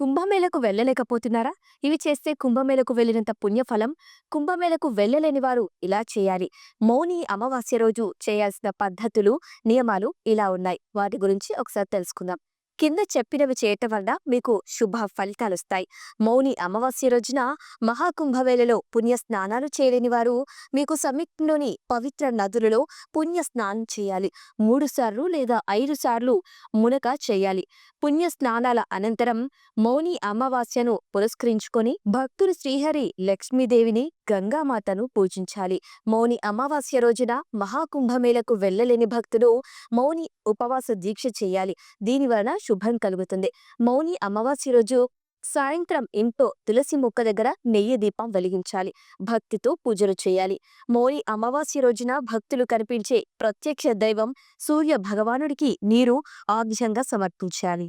కుంభమేళకు వెళ్ళలేకపోతున్నారా? ఇవి చేస్తే కుంభమేళకు వెళ్ళినంత పుణ్యఫలం కుంభమేళకు వెళ్ళలేని వారు ఇలా చేయాలి. మౌని అమావాస్య రోజు చేయాల్సిన పద్ధతులు నియమాలు ఇలా ఉన్నాయి. వాటి గురించి ఒకసారి తెలుసుకుందాం. కింద చెప్పినవి చేయటం వల్ల మీకు శుభ ఫలితాలొస్తాయి. మౌని అమావాస్య రోజున మహాకుంభవేళలో పుణ్య స్నానాలు చేయలేని వారు మీకు సమీపంలోని పవిత్ర నదులలో పుణ్య స్నానం చేయాలి. మూడు సార్లు లేదా ఐదు సార్లు మునక చేయాలి. పుణ్య స్నానాల అనంతరం మౌని అమావాస్యను పురస్కరించుకొని భక్తులు శ్రీహరి లక్ష్మీదేవిని గంగామాతను పూజించాలి. మౌని అమావాస్య రోజున మహాకుంభమేళకు వెళ్ళలేని భక్తులు మౌని ఉపవాస దీక్ష చేయాలి. దీని వలన శుభం కలుగుతుంది. మౌని అమావాస్య రోజు సాయంత్రం ఇంట్లో తులసి మొక్క దగ్గర నెయ్యి దీపం వెలిగించాలి. భక్తితో పూజలు చేయాలి. మౌని అమావాస్య రోజున భక్తులు కనిపించే ప్రత్యక్ష దైవం సూర్య భగవానుడికి నీరు ఆగ్యంగా సమర్పించాలి.